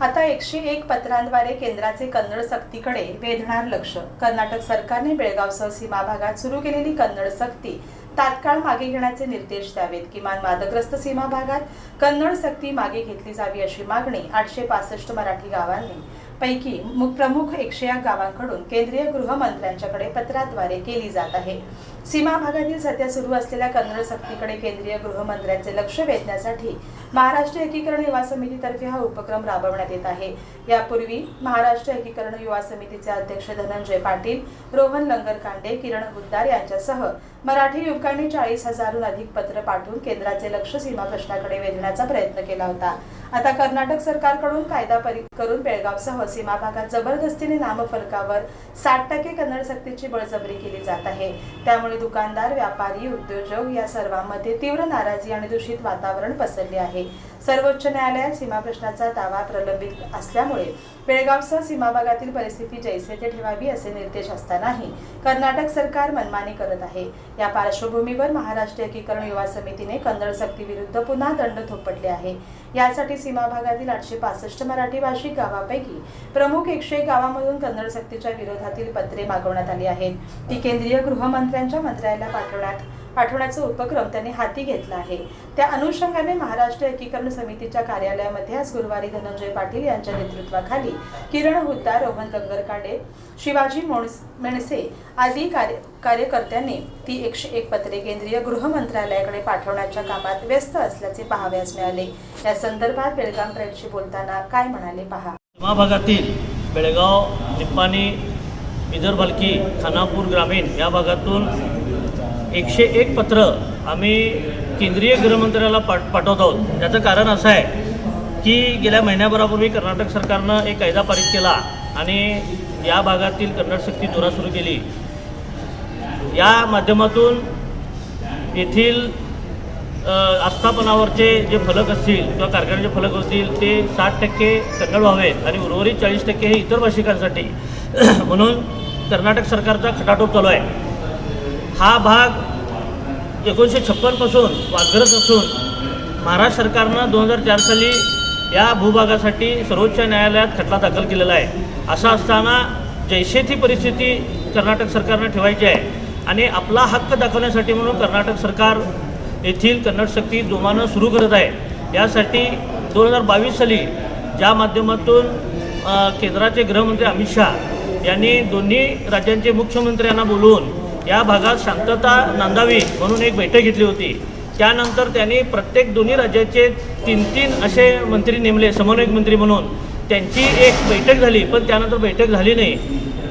आता एकशे एक पत्रांद्वारे केंद्राचे कन्नड सक्तीकडे वेधणार लक्ष. कर्नाटक सरकारने बेळगावसह सीमा भागात सुरू केलेली कन्नड सक्ती तात्काळ मागे घेण्याचे निर्देश द्यावेत. किमान वादग्रस्त सीमा भागात कन्नड सक्ती मागे घेतली जावी अशी मागणी आठशे पासष्ट मराठी गावांनी पैकी मु- प्रमुख एकशे एक गावांकडून केंद्रीय गृहमंत्र्यांच्याकडे पत्राद्वारे केली जात आहे. सीमा भागातील सध्या सुरू असलेल्या कन्नड सक्तीकडे केंद्रीय गृहमंत्र्यांचे लक्ष वेधण्यासाठी महाराष्ट्र एकीकरण युवा समितीतर्फे हा उपक्रम राबवण्यात येत आहे. यापूर्वी महाराष्ट्र एकीकरण युवा समितीचे अध्यक्ष धनंजय पाटील रोहन लंगरकांडे किरण गुद्दार यांच्यासह मराठी युवकांनी चाळीस हजारहून अधिक पत्र पाठवून केंद्राचे लक्ष सीमा प्रश्नाकडे वेधण्याचा प्रयत्न केला होता. आता कर्नाटक सरकारकडून कायदा परित करून बेळगावसह सीमा भागात जबरदस्तीने नामफलकावर साठ टक्के कन्नड सक्तीची बळजबरी केली जात आहे. त्यामुळे दुकानदार व्यापारी उद्योजक या सर्वांमध्ये तीव्र नाराजी आणि दूषित वातावरण पसरले आहे. सर्वोच्च न्यायालयात सीमा प्रश्नाचा दावा प्रलंबित असल्यामुळे बेळगावसह सीमा भागातील परिस्थिती जैसे ते ठेवावी असे निर्देश असतानाही कर्नाटक सरकार मनमानी करत आहे. या पार्श्वभूमीवर महाराष्ट्र एकीकरण युवा समितीने कन्नड सक्तीविरुद्ध पुन्हा दंड थोपटले आहे. यासाठी सीमा भागातील आठशे पासष्ट मराठी भाषिक गावापैकी प्रमुख एकशे एक गावामधून कन्नड सक्तीच्या विरोधातील पत्रे मागवण्यात आली आहेत. ती केंद्रीय गृहमंत्र्यांच्या मंत्रालयाला पाठवण्यात पाठवण्याचा उपक्रम त्यांनी हाती घेतला आहे. त्या अनुषंगाने महाराष्ट्र एकीकरण समितीच्या कार्यालयामध्ये आज गुरुवारी धनंजय पाटील यांच्या नेतृत्वाखाली किरण हुद्दार रोहन लंगरकाडे शिवाजी मेणसे आदी कार्य कार्यकर्त्यांनी ती एकशे एक पत्रे केंद्रीय गृहमंत्रालयाकडे पाठवण्याच्या कामात व्यस्त असल्याचे पाहाव्यास मिळाले. या संदर्भात बेळगाव ट्रेंडशी बोलताना काय म्हणाले पहा. भागातील बेळगाव निप्पाणी बिदर भालकी खानापूर ग्रामीण या भागातून एकशे एक पत्र आम्ही केंद्रीय गृहमंत्र्याला पाठ पाठवत आहोत. त्याचं कारण असं आहे की गेल्या महिन्याभरापूर्वी कर्नाटक सरकारनं एक कायदा पारित केला आणि या भागातील कन्नड शक्ती जोरा सुरू केली. या माध्यमातून येथील आस्थापनावरचे जे फलक असतील किंवा कारखान्याचे फलक असतील ते साठ टक्के कन्नड व्हावेत आणि उर्वरित चाळीस टक्के हे इतर भाषिकांसाठी. म्हणून कर्नाटक सरकारचा खटाटोप चालू आहे. हा भाग एकोणीसशे छप्पनपासून वादग्रस्त असून महाराष्ट्र सरकारनं दोन हजार चार साली या भूभागासाठी सर्वोच्च न्यायालयात खटला दाखल केलेला आहे. असं असताना जैसे ती परिस्थिती कर्नाटक सरकारनं ठेवायची आहे आणि आपला हक्क दाखवण्यासाठी म्हणून कर्नाटक सरकार येथील कन्नड शक्ती जोमानं सुरू करत आहे. यासाठी दोन हजार बावीस साली ज्या माध्यमातून केंद्राचे गृहमंत्री अमित शहा यांनी दोन्ही राज्यांचे मुख्यमंत्र्यांना बोलवून या भागात शांतता नांदावी म्हणून एक बैठक घेतली होती. त्यानंतर त्यांनी प्रत्येक दोन्ही राज्याचे तीन तीन असे मंत्री नेमले समन्वयक मंत्री म्हणून. त्यांची एक बैठक झाली पण त्यानंतर बैठक झाली नाही.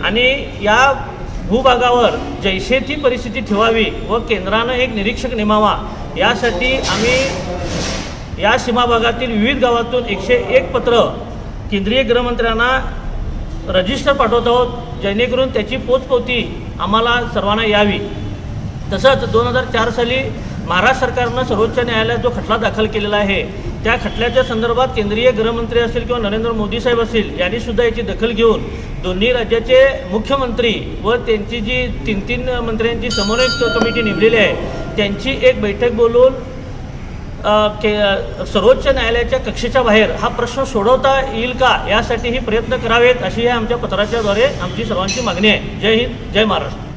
आणि या भूभागावर जैसेची परिस्थिती ठेवावी व केंद्रानं एक निरीक्षक नेमावा यासाठी आम्ही या सीमा भागातील विविध गावातून एकशे एक पत्र केंद्रीय गृहमंत्र्यांना रजिस्टर पाठवत आहोत. जेणेकरून त्याची पोचपावती आम्हाला सर्वांना यावी. तसंच दोन हजार चार साली महाराष्ट्र सरकारनं सर्वोच्च न्यायालयात जो खटला दाखल केलेला आहे त्या खटल्याच्या संदर्भात केंद्रीय गृहमंत्री असतील किंवा नरेंद्र मोदी साहेब असतील यांनी सुद्धा याची दखल घेऊन दोन्ही राज्याचे मुख्यमंत्री व त्यांची जी तीन तीन मंत्र्यांची समन्वय कमिटी नेमलेली आहे त्यांची एक बैठक बोलवून के सर्वोच्च न्यायालयाच्या कक्षेच्या बाहेर हा प्रश्न सोडवता येईल का यासाठीही प्रयत्न करावेत अशी आमच्या पत्राच्याद्वारे आमची सर्वांची मागणी आहे. जय हिंद जय महाराष्ट्र.